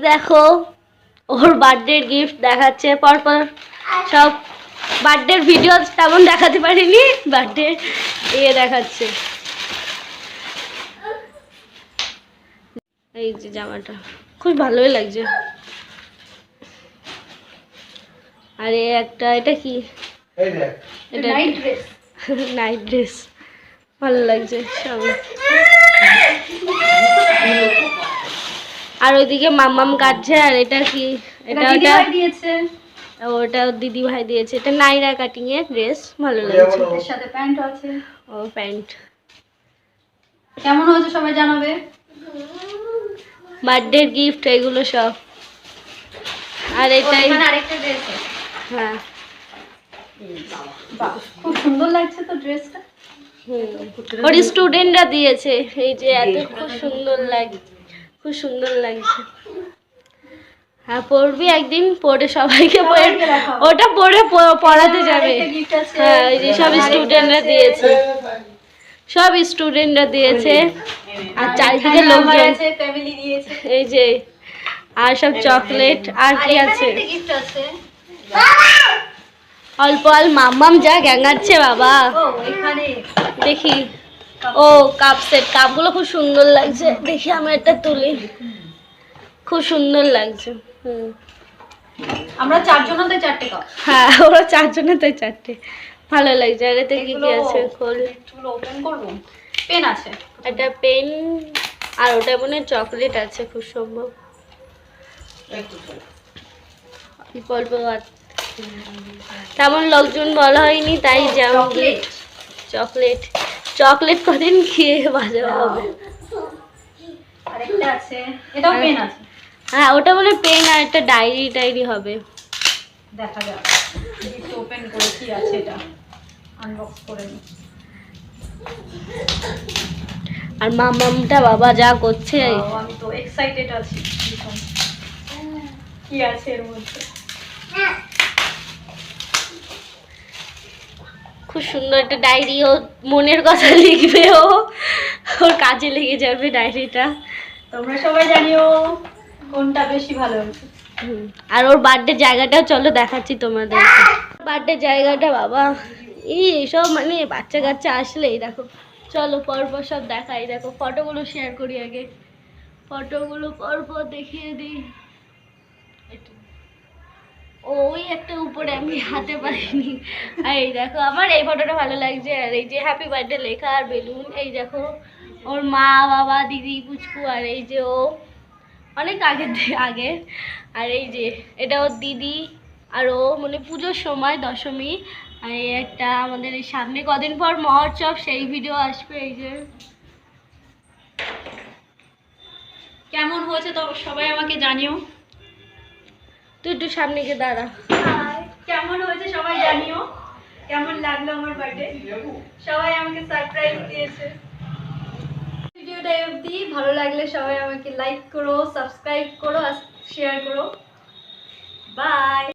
দেখো ওর বার্থডের গিফট দেখাচ্ছে পরপর সব বার্থডের ভিডিও তেমন দেখাতে পারিনি বার্থডে ইয়ে দেখাচ্ছে। এই যে জামাটা খুব ভালোই লাগছে। আরে একটা এটা কি? এটা নাইট ড্রেস ভালো লাগছে সবই আর ওইদিকে মাম্মাম কাটছে আর এটা কি? এটা ওটা ভাই দিয়েছে। ওটা দিদি ভাই দিয়েছে। এটা নাইরা কাটিং এর ড্রেস ভালো লাগছে। এর সাথে প্যান্ট আছে। ও প্যান্ট। কেমন হয়েছে সবাই জানাবে? বার্থডে গিফট এগুলো সব। আর এটাই আরেকটা ড্রেস হ্যাঁ। খুব সুন্দর লাগছে তো ড্রেসটা হুম। ওর স্টুডেন্টরা দিয়েছে এই যে এত খুব সুন্দর লাগে খুব সুন্দর লাগছে। হ্যাঁ পড়বি একদিন পড়ে সবাইকে ওটা পড়ে পড়াতে যাবে। gift আছে। হ্যাঁ এই যে সব স্টুডেন্টরা দিয়েছে। সব স্টুডেন্টরা দিয়েছে। আর চারিদিকে লোকজন এই যে আর সব চকলেট আর কি আছে? অল্প অল্প মাম্মাম যা গ্যাঙাচ্ছে বাবা। দেখি। ও কাপ সেট কাপগুলো খুব সুন্দর লাগছে। দেখি আমি একটা তুলি। খুব সুন্দর লাগছে। হুম। আমরা চারজনতে চারটে কাপ। হ্যাঁ ওরা চারজনে তাই চারটে। ভালো লাগছে। আর এতে কি কি আছে খোল। এগুলো ওপেন করব। পেন আছে। একটা পেন আর ওটা মনে চকলেট আছে খুব সম্ভব। অল্প অল্প তেমন লোকজন বলা হয়নি তাই যেমন চকলেট চকলেট কদিন খেয়ে বাজা হবে হ্যাঁ ওটা বলে পেন আর একটা ডায়েরি টাইরি হবে। দেখা যাক। ওপেন করে কি আছে এটা। আনবক্স করে নিই আর মামামটা বাবা যা করছে। আমি তো এক্সাইটেড আছি কি আছে এর মধ্যে? খুব সুন্দর একটা ডায়েরি ও মনের কথা লিখবে ও। ওর কাজে লেগে যাবে ডায়েরিটা তোমরা সবাই জানিও কোনটা বেশি ভালো হয়েছে। আর ওর বার্থডে জায়গাটাও চলো দেখাচ্ছি তোমাদের। বার্থডে জায়গাটা বাবা এই এসব মানে বাচ্চা কাচ্চা আসলে এই দেখো। চলো পরপর সব দেখাই। দেখো ফটোগুলো শেয়ার করি আগে। ফটোগুলো পরপর দেখিয়ে দিই। ওই একটা উপরে আমি হাতে পারিনি। আর এই দেখো, আমার এই ফটোটা ভালো লাগছে। আর এই যে হ্যাপি বার্থডে লেখা আর বেলুন, এই দেখো, ওর মা, বাবা, দিদি, পুচকু, আর এই যে ও। অনেক আগে আগে। আর এই যে, এটা ওর দিদি আর ও মানে পুজোর সময়, দশমী। আর এই একটা আমাদের এই সামনে কদিন পর মহোৎসব, সেই ভিডিও আসবে, এই যে। কেমন হয়েছে তো, সবাই আমাকে জানিও। তুই একটু সামনে গিয়ে দাঁড়া। কেমন হয়েছে সবাই জানিও? কেমন লাগল আমার বার্থডে সবাই আমাকে সারপ্রাইজ দিয়েছে। ভিডিওটা অবধি ভালো লাগলে সবাই আমাকে লাইক করো সাবস্ক্রাইব করো আর শেয়ার করো। বাই